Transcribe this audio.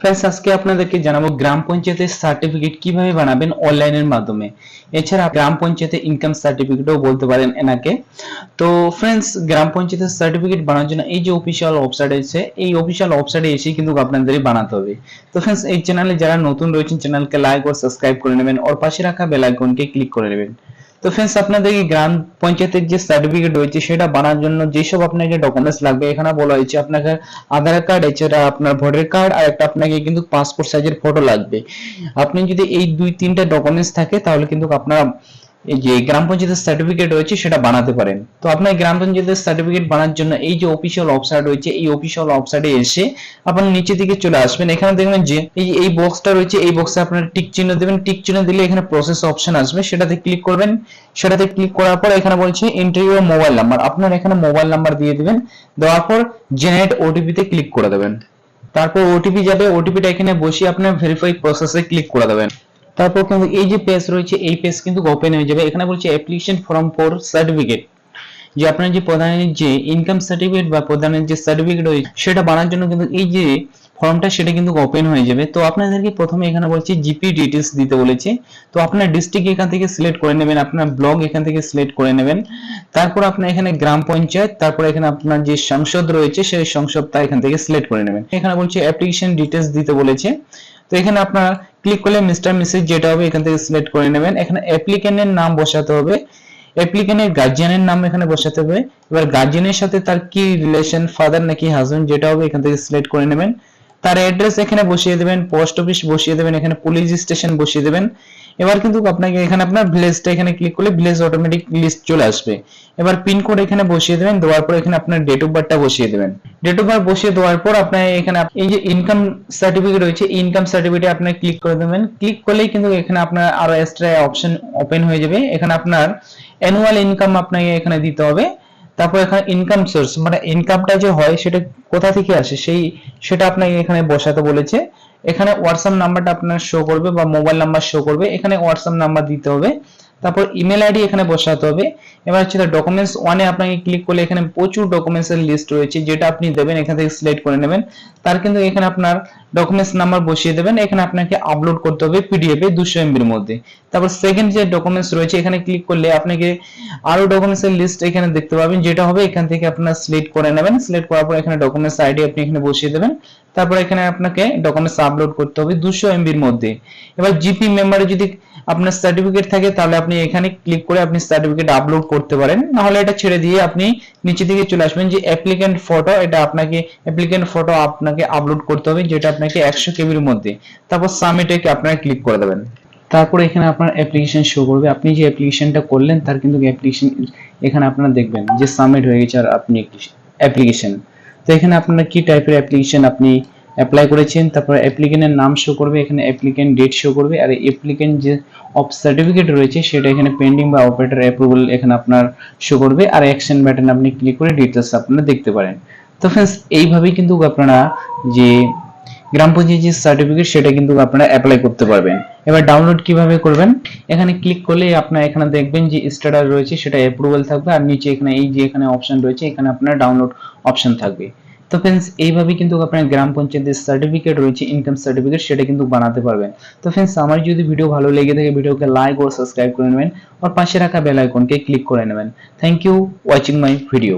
Friends আজকে আপনাদেরকে জানাব গ্রাম পঞ্চায়েতের সার্টিফিকেট কীভাবে বানাবেন অনলাইনের মাধ্যমে। এছাড়া গ্রাম পঞ্চায়েতের ইনকাম সার্টিফিকেটও বলতে পারেন এনাকে। তো ফ্রেন্ডস গ্রাম পঞ্চায়েতের সার্টিফিকেট বানানোর জন্য এই যে অফিসিয়াল ওয়েবসাইট আছে, এই অফিসিয়াল ওয়েবসাইটে এসে কিন্তু আপনাদেরই বানাতে হবে। তো ফ্রেন্ডস এই চ্যানেলে যারা নতুন রয়েছেন চ্যানেলকে লাইক ও সাবস্ক্রাইব করে নেবেন, ওর পাশে রাখা বেল আইকনকে ক্লিক করে নেবেন। তো ফ্রেন্ডস আপনাদের এই গ্রাম পঞ্চায়েতের যে সার্টিফিকেট রয়েছে, সেটা বানার জন্য যেসব আপনাকে ডকুমেন্টস লাগবে, এখানে বলা হয়েছে আপনাকে আধার কার্ড এছাড়া আপনার ভোটার কার্ড আর একটা আপনাকে কিন্তু পাসপোর্ট সাইজের ফটো লাগবে। আপনি যদি এই দুই তিনটা ডকুমেন্টস থাকে, তাহলে কিন্তু আপনারা যে গ্রাম পঞ্চায়েতের সার্টিফিকেট রয়েছে, সেটা বানাতে পারেন। তো আপনার গ্রাম পঞ্চায়েতের সার্টিফিকেট বানার জন্য এই যে অফিসিয়াল ওয়েবসাইট রয়েছে, এই অফিসিয়াল ওয়েবসাইটে এসে আপনার নিচে দিকে চলে আসবেন। এখানে দেখবেন যে এই এই বক্সটা রয়েছে, এই বক্সে আপনার টিক চিহ্ন দেবেন। টিক চিহ্ন দিলে এখানে প্রসেস অপশন আসবে। সেটাতে ক্লিক করবেন। সেটাতে ক্লিক করার পর এখানে বলছে এন্ট্রি ইউর মোবাইল নাম্বার আপনার এখানে মোবাইল নাম্বার দিয়ে দিবেন। দেওয়ার পর জেনারেট ওটিপি তে ক্লিক করে দেবেন। তারপর ওটিপি যাবে। ওটিপিটা এখানে বসিয়ে আপনার ভেরিফাই প্রসেসে ক্লিক করে দেবেন। তারপর কিন্তু এই যে পেজ রয়েছে, এই পেজ কিন্তু ওপেন হয়ে যাবে। এখানে বলছে অ্যাপ্লিকেশন ফর্ম ফর সার্টিফিকেট যে আপনার যে প্রধানের যে ইনকাম সার্টিফিকেট বা প্রধানের যে সার্টিফিকেট রয়েছে, সেটা বানার জন্য কিন্তু এই যে ফর্মটা সেটা কিন্তু ওপেন হয়ে যাবে। তো আপনাদেরকে প্রথমে এখানে বলছি জিপি ডিটেলস দিতে বলেছে। তো আপনার ডিস্ট্রিক্ট এখান থেকে সিলেক্ট করে নেবেন, আপনার ব্লক এখান থেকে সিলেক্ট করে নেবেন। তারপর আপনার এখানে গ্রাম পঞ্চায়েত, তারপর এখানে আপনার যে সংসদ রয়েছে, সেই সংসদটা এখান থেকে সিলেক্ট করে নেবেন। এখানে বলছে অ্যাপ্লিকেশন ডিটেলস দিতে বলেছে। তো এখানে আপনার ক্লিক করলে মিস্টার মিসেস যেটা হবে, এখান থেকে সিলেক্ট করে নেবেন। এখানে অ্যাপ্লিকেন্টের নাম বসাতে হবে। অ্যাপ্লিকেন্টের গার্জিয়ানের নাম এখানে বসাতে হবে। এবার গার্জিয়ানের সাথে তার কি রিলেশন ফাদার নাকি হাজবেন্ড যেটা হবে, এখান থেকে সিলেক্ট করে নেবেন। তার অ্যাড্রেস এখানে বসিয়ে দেবেন পোস্ট অফিস বসিয়ে দেবেন, এখানে পুলিশ স্টেশন বসিয়ে দেবেন। এবার কিন্তু আপনাকে এখানে আপনার ভিলেজটা এখানে ক্লিক করলে ভিলেজ অটোমেটিক লিস্ট চলে আসবে। এবার পিন কোড এখানে বসিয়ে দেবেন, দেওয়ার পর এখানে আপনার ডেট অফ বার্থটা বসিয়ে দেবেন। ডেট অফ বার্থ বসিয়ে দেওয়ার পর আপনার এখানে এই যে ইনকাম সার্টিফিকেট রয়েছে ইনকাম সার্টিফিকেটে আপনি ক্লিক করে দেবেন। ক্লিক করলেই কিন্তু এখানে আপনার আরও এক্সট্রা অপশন ওপেন হয়ে যাবে। এখানে আপনার অ্যানুয়াল ইনকাম আপনাকে এখানে দিতে হবে। তারপর এখানে ইনকাম সোর্স মানে ইনকামটা যে হয় সেটা কোথা থেকে আসে? সেই সেটা আপনাকে এখানে বসাতে বলেছে। এখানে হোয়াটসঅ্যাপ নাম্বারটা আপনার শো করবে বা মোবাইল নাম্বার শো করবে। এখানে হোয়াটসঅ্যাপ নাম্বার দিতে হবে। তারপর ইমেল আইডি এখানে বসাতে হবে। এবার হচ্ছে ডকুমেন্টস ওয়ানে আপনাকে ক্লিক করলে এখানে প্রচুর ডকুমেন্টস এর লিস্ট রয়েছে, যেটা আপনি দেবেন, এখান থেকে সিলেক্ট করে নেবেন। তার কিন্তু এখানে আপনার ডকুমেন্টস নাম্বার বসিয়ে দেবেন। এখানে আপনাকে আপলোড করতে হবে পিডিএফ এ দুশো এমবির মধ্যে। তারপর সেকেন্ড যে ডকুমেন্টস রয়েছে, এখানে ক্লিক করলে আপনাকে আরও ডকুমেন্টস এর লিস্ট এখানে দেখতে পাবেন, যেটা হবে এখান থেকে আপনার সিলেক্ট করে নেবেন। সিলেক্ট করার পর এখানে ডকুমেন্টস আইডি আপনি এখানে বসিয়ে দেবেন। তারপর এখানে আপনাকে ডকুমেন্টস আপলোড করতে হবে দুশো এমবির মধ্যে। এবার জিপি মেম্বারে যদি আপনার সার্টিফিকেট থাকে, তাহলে আপনি এখানে ক্লিক করে আপনি সার্টিফিকেট আপলোড করতে পারেন। নাহলে এটা ছেড়ে দিয়ে আপনি নিচে দিকে চলে আসবেন যে অ্যাপ্লিকেন্ট ফটো এটা আপনাকে অ্যাপ্লিকেন্ট ফটো আপনাকে আপলোড করতে হবে, যেটা আপনাকে একশো কেবির মধ্যে। তারপর সাবমিটে আপনারা ক্লিক করে দেবেন। তারপর এখানে আপনার অ্যাপ্লিকেশন শো করবে। আপনি যে অ্যাপ্লিকেশনটা করলেন, তার কিন্তু অ্যাপ্লিকেশন এখানে আপনারা দেখবেন যে সাবমিট হয়ে গেছে আর আপনি অ্যাপ্লিকেশন তো এখানে আপনার কি টাইপের অ্যাপ্লিকেশন আপনি অ্যাপ্লাই করেছেন, তারপর অ্যাপ্লিকেন্টের নাম শো করবে, এখানে অ্যাপ্লিকেন্ট ডেট শো করবে, আর অ্যাপ্লিকেন্ট যে অফ সার্টিফিকেট রয়েছে, সেটা এখানে পেন্ডিং বা অপারেটর অ্যাপ্রুভাল এখানে আপনার শো করবে, আর অ্যাকশন বাটন আপনি ক্লিক করে ডিটেলস আপনারা দেখতে পারেন। তো ফ্রেন্ডস এইভাবেই কিন্তু আপনারা যে গ্রাম পঞ্চায়েত যে সার্টিফিকেট সেটা কিন্তু আপনারা অ্যাপ্লাই করতে পারবেন। এবার ডাউনলোড কীভাবে করবেন? এখানে ক্লিক করলে আপনারা এখানে দেখবেন যে স্ট্যাটাস রয়েছে, সেটা অ্যাপ্রুভাল থাকবে, আর নিচে এখানে এই যে এখানে অপশন রয়েছে, এখানে আপনার ডাউনলোড অপশন থাকবে। তো ফ্রেন্ডস এইভাবে কিন্তু আপনার গ্রাম পঞ্চায়েতের সার্টিফিকেট রয়েছে ইনকাম সার্টিফিকেট সেটা কিন্তু বানাতে পারবেন। তো ফ্রেন্ডস আমার যদি ভিডিও ভালো লেগে থাকে ভিডিওকে লাইক ও সাবস্ক্রাইব করে নেবেন, আর পাশে রাখা বেল আইকনকে ক্লিক করে নেবেন। Thank you watching my video